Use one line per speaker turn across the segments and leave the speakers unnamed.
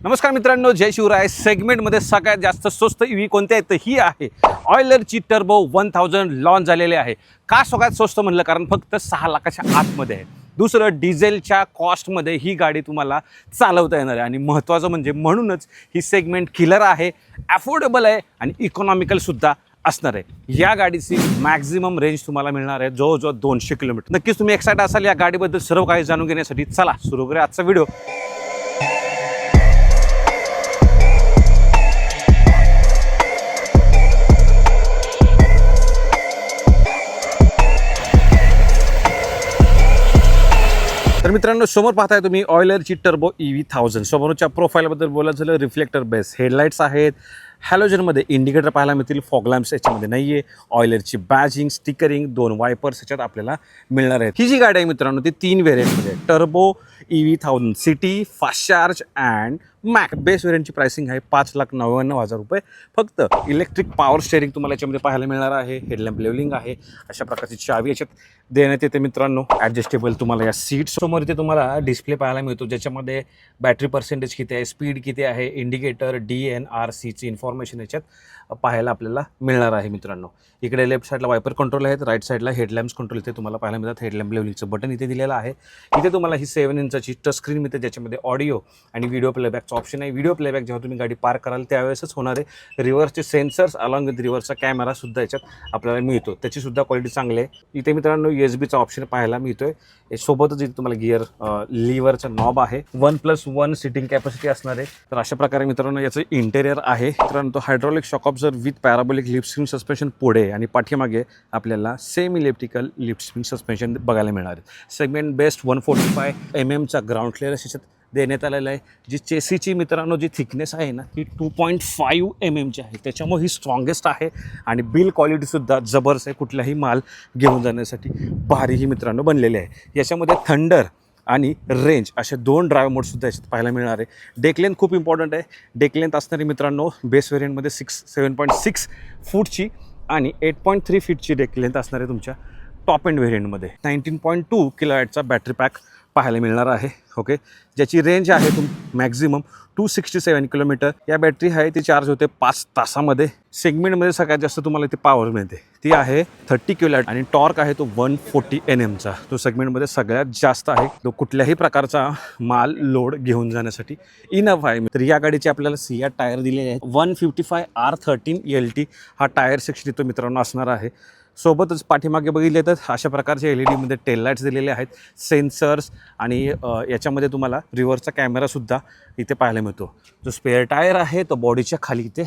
नमस्कार मित्रांनो जय शिवराय. सेगमेंटमध्ये सगळ्यात जास्त स्वस्त व्ही कोणते आहेत? तर ही आहे ऑयलरची टर्बो वन थाउजंड लॉन्च झालेले आहे. का सगळ्यात स्वस्त म्हणलं? कारण फक्त सहा लाखाच्या आतमध्ये आहे. दुसरं डिझेलच्या कॉस्टमध्ये ही गाडी तुम्हाला चालवता येणार आहे. आणि महत्त्वाचं म्हणजे म्हणूनच ही सेगमेंट किलर आहे अफोर्डेबल आहे आणि इकॉनॉमिकलसुद्धा असणार आहे. या गाडीची मॅक्झिमम रेंज तुम्हाला मिळणार आहे जवळजवळ दोनशे किलोमीटर. नक्कीच तुम्ही एक्साइट असाल या गाडीबद्दल सर्व काही जाणून घेण्यासाठी चला सुरू करूया आजचा व्हिडिओ तर मित्रांनो समोर पाहताय तुम्ही ऑयलरची टर्बो ई व्ही थाउजंड समोरच्या प्रोफाईलबद्दल बोलायचं झालं रिफ्लेक्टर बेस हेडलाईट्स आहेत. हॅलोजनमध्ये इंडिकेटर पाहायला मिळतील फॉगलॅम्प्स याच्यामध्ये नाही आहे ऑइलरची बॅजिंग स्टिकरिंग दोन वायपर्स याच्यात आपल्याला मिळणार आहेत. ही जी गाडी आहे मित्रांनो ती तीन व्हेरियंटमध्ये turbo E V thousand city fast charge and mac base वेरियंटची pricing आहे पाच लाख नव्याण्णव हजार रुपये. फक्त इलेक्ट्रिक पॉवर स्टेअरिंग तुम्हाला याच्यामध्ये पाहायला मिळणार आहे. हेडलॅम्प लेवलिंग आहे. अशा प्रकारची चावी याच्यात देण्यात येते मित्रांनो. ॲडजस्टेबल तुम्हाला या सीट समोर इथे तुम्हाला डिस्प्ले पाहायला मिळतो. ज्याच्यामध्ये बॅटरी पर्सेंटेज किती आहे स्पीड किती आहे इंडिकेटर डी एन आर सीची इन्फॉर्मेशन याच्यात पाहायला आपल्याला मिळणार आहे मित्रांनो. इकडे लेफ्ट साईडला वायपर कंट्रोल आहेत. राईट साईडला हेडलॅम्प्स कंट्रोल इथे तुम्हाला पाहायला मिळतात. हेडलॅम्प लेवलिंगचं बटन इथे दिलेलं आहे. इथे तुम्हाला ही सेवन इंचाची टच स्क्रीन मिळते. ज्याच्यामध्ये ऑडिओ आणि व्हिडिओ प्लेबॅकचं ऑप्शन आहे. व्हिडिओ प्लेबॅक जेव्हा तुम्ही गाडी पार्क कराल त्यावेळेसच होणारे रिव्हर्सचे सेन्सर्स अलॉंग विथ रिव्हर्सचा कॅमेरासुद्धा याच्यात आपल्याला मिळतो. त्याचीसुद्धा क्वालिटी चांगली आहे. इथे मित्रांनो एस बीचा ऑप्शन पाहायला मिळतोय. आहे सोबतच इथे तुम्हाला गिअर लिव्हरचा नॉब आहे. One plus one seating capacity असणार आहे. तर अशा प्रकारे मित्रांनो याचं इंटेरियर आहे. मित्रांनो तो hydraulic shock absorber with parabolic lift suspension पुढे आणि पाठीमागे आपल्याला सेम इलेप्टिकल लिपस्क्रीन सस्पेन्शन बघायला मिळणार आहे. Segment best one forty five M एमचा ground clearance याच्यात देण्यात आलेलं आहे. जी चेसीची मित्रांनो जी थिकनेस आहे ना ती टू पॉईंट फाईव्ह एम एमची आहे. त्याच्यामुळे ही स्ट्रॉंगेस्ट आहे आणि बिल क्वालिटीसुद्धा जबरदस्त आहे. कुठलाही माल घेऊन जाण्यासाठी भारी ही मित्रांनो बनलेली आहे. याच्यामध्ये थंडर आणि रेंज असे दोन ड्रायव्ह मोडसुद्धा याच्यात पाहायला मिळणार आहे. डेकलेन खूप इम्पॉर्टंट आहे. डेकलेंथ असणारी मित्रांनो बेस व्हेरियंटमध्ये सिक्स सेवन पॉईंट सिक्स फूटची आणि एट पॉईंट थ्री फीटची डेकलेंथ असणार आहे तुमच्या टॉप एंड व्हेरियंटमध्ये नाईन्टीन पॉईंट टू किलोवॅटचा बॅटरी पॅक पाहायला मिळणार आहे ओके ज्याची रेंज आहे तुम maximum two sixty seven kilometre या बॅटरी आहे ती चार्ज होते पाच तासामध्ये. सेगमेंटमध्ये सगळ्यात जास्त तुम्हाला ती पॉवर मिळते. ती आहे थर्टी किलोवॅट आणि टॉर्क आहे तो वन फोर्टी एन एमचा तो सेगमेंटमध्ये सगळ्यात जास्त आहे. तो कुठल्याही प्रकारचा माल लोड घेऊन जाण्यासाठी इनफ आहे. तर या गाडीचे आपल्याला सिया टायर दिलेले आहेत. One fifty five R thirteen L T हा टायर सेक्शन तो मित्रांनो असणार आहे. सोबतच पाठीमागे बघितले तर अशा प्रकारचे एल ई डीमध्ये टेल लाईट्स दिलेले आहेत सेन्सर्स आणि याच्यामध्ये तुम्हाला रिव्हर्सचा कॅमेरासुद्धा इथे पाहायला मिळतो. जो स्पेअर टायर आहे तो बॉडीच्या खाली इथे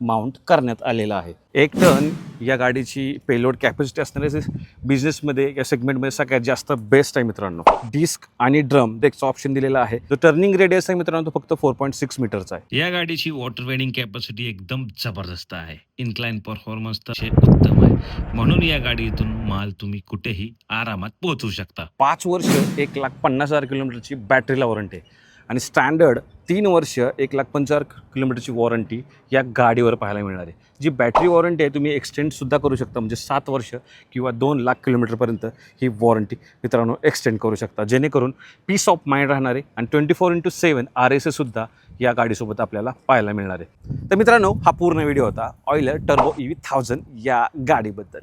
माउंट करण्यात आलेला आहे. एक टन या गाडीची पेलोड कॅपॅसिटी असणारे बिझनेसमध्ये या सेगमेंटमध्ये सगळ्यात जास्त बेस्ट आहे मित्रांनो. डिस्क आणि ड्रम देखचा ऑप्शन दिलेला आहे. जो टर्निंग रेडियस आहे मित्रांनो तो फक्त फोर पॉईंट सिक्स मीटरचा आहे.
या गाडीची वॉटर वेडिंग कॅपॅसिटी एकदम जबरदस्त आहे. इन्क्लाइन परफॉर्मन्स तर उत्तम आहे. म्हणून या गाडीतून माल तुम्ही कुठेही आरामात पोहोचू शकता.
पाच वर्ष एक लाख पन्नास हजार किलोमीटरची बॅटरीला वॉरंटी आहे. आणि स्टँडर्ड तीन वर्ष एक लाख पंचाहत्तर किलोमीटरची वॉरंटी या गाडीवर पाहायला मिळणार आहे. जी बॅटरी वॉरंटी आहे तुम्ही एक्सटेंडसुद्धा करू शकता. म्हणजे सात वर्ष किंवा दोन लाख किलोमीटरपर्यंत ही वॉरंटी मित्रांनो एक्सटेंड करू शकता. जेणेकरून पीस ऑफ माइंड राहणार आहे आणि twenty four into seven R S एसुद्धा या गाडीसोबत आपल्याला पाहायला मिळणार आहे. तर मित्रांनो हा पूर्ण व्हिडिओ होता. Euler turbo E V thousand या गाडीबद्दल.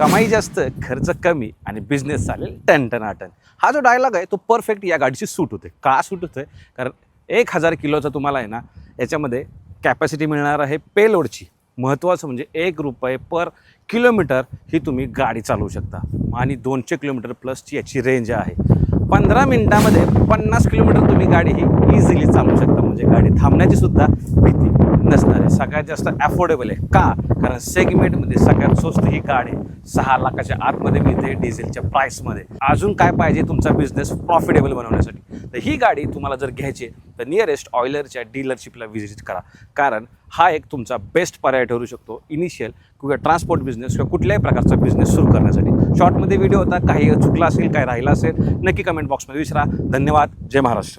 कमाई जास्त खर्च कमी आणि बिझनेस चालेल टन टन हा जो डायलॉग आहे तो परफेक्ट या गाडीची सूट होते का सूट होते कारण एक हजार किलोचा तुम्हाला आहे ना याच्यामध्ये कॅपॅसिटी मिळणार आहे पेलोडची महत्त्वाचं म्हणजे एक रुपये पर किलोमीटर ही तुम्ही गाडी चालवू शकता. आणि दोनशे किलोमीटर प्लसची याची रेंज आहे. पंधरा मिनटामध्ये पन्नास किलोमीटर तुम्ही गाडी ही इझिली चालवू शकता. म्हणजे गाडी थांबण्याची सुद्धा भीती नसणार. सगळ्यात जास्त अफोर्डेबल आहे. का? कारण सेगमेंटमध्ये सगळ्यात स्वस्त ही गाडी सहा लाखाच्या आतमध्ये मिळते डिझेलच्या प्राईसमध्ये अजून काय पाहिजे तुमचा बिझनेस प्रॉफिटेबल बनवण्यासाठी? तर ही गाडी तुम्हाला जर घ्यायची तर नियरेस्ट ऑइलरच्या डीलरशिपला व्हिजिट करा. कारण हा एक तुमचा बेस्ट पर्याय ठरू शकतो इनिशियल किंवा ट्रान्सपोर्ट बिझनेस किंवा कुठल्याही प्रकारचा बिझनेस सुरू करण्यासाठी. शॉर्टमध्ये व्हिडिओ होता काही चुकला असेल काही राहिला असेल नक्की कमेंट बॉक्समध्ये विचारा. धन्यवाद. जय महाराष्ट्र.